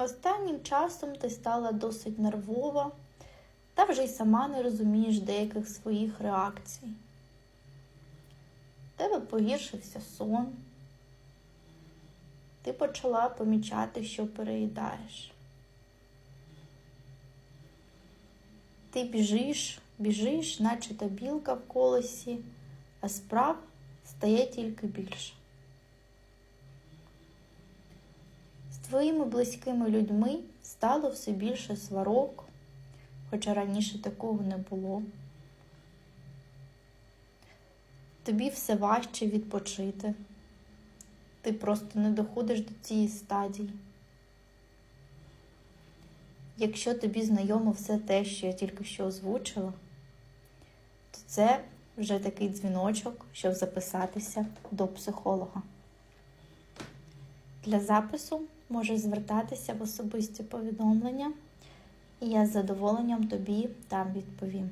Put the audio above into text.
Останнім часом ти стала досить нервова та вже й сама не розумієш деяких своїх реакцій. Тебе погіршився сон. Ти почала помічати, що переїдаєш. Ти біжиш, біжиш, наче та білка в колесі, а справ стає тільки більше. Твоїми близькими людьми стало все більше сварок, хоча раніше такого не було. Тобі все важче відпочити. Ти просто не доходиш до цієї стадії. Якщо тобі знайомо все те, що я тільки що озвучила, то це вже такий дзвіночок, щоб записатися до психолога. Для запису можеш звертатися в особисті повідомлення, і я з задоволенням тобі там відповім.